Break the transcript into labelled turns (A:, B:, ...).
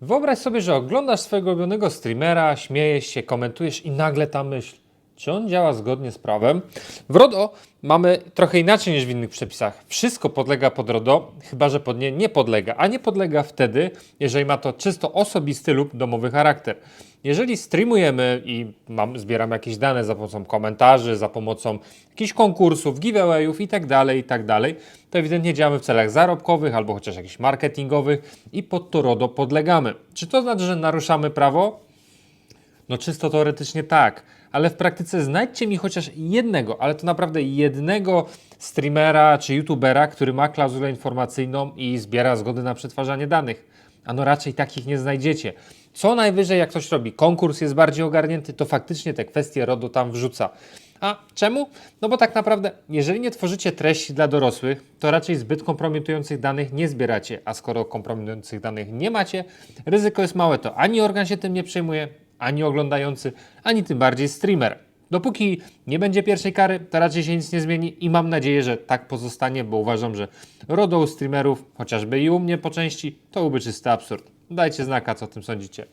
A: Wyobraź sobie, że oglądasz swojego ulubionego streamera, śmiejesz się, komentujesz i nagle ta myśl. Czy on działa zgodnie z prawem? W RODO mamy trochę inaczej niż w innych przepisach. Wszystko podlega pod RODO, chyba że pod nie nie podlega, a nie podlega wtedy, jeżeli ma to czysto osobisty lub domowy charakter. Jeżeli streamujemy i mam, zbieramy jakieś dane za pomocą komentarzy, za pomocą jakichś konkursów, giveawayów itd., itd., to ewidentnie działamy w celach zarobkowych albo chociaż jakichś marketingowych i pod to RODO podlegamy. Czy to znaczy, że naruszamy prawo? No czysto teoretycznie tak, ale w praktyce znajdźcie mi chociaż jednego, ale to naprawdę jednego streamera czy youtubera, który ma klauzulę informacyjną i zbiera zgody na przetwarzanie danych. A no raczej takich nie znajdziecie. Co najwyżej jak ktoś robi konkurs, jest bardziej ogarnięty, to faktycznie te kwestie RODO tam wrzuca. A czemu? No bo tak naprawdę, jeżeli nie tworzycie treści dla dorosłych, to raczej zbyt kompromitujących danych nie zbieracie, a skoro kompromitujących danych nie macie, ryzyko jest małe, to ani organ się tym nie przejmuje, ani oglądający, ani tym bardziej streamer. Dopóki nie będzie pierwszej kary, to raczej się nic nie zmieni i mam nadzieję, że tak pozostanie, bo uważam, że RODO u streamerów, chociażby i u mnie po części, to byłby czysty absurd. Dajcie znaka, co o tym sądzicie.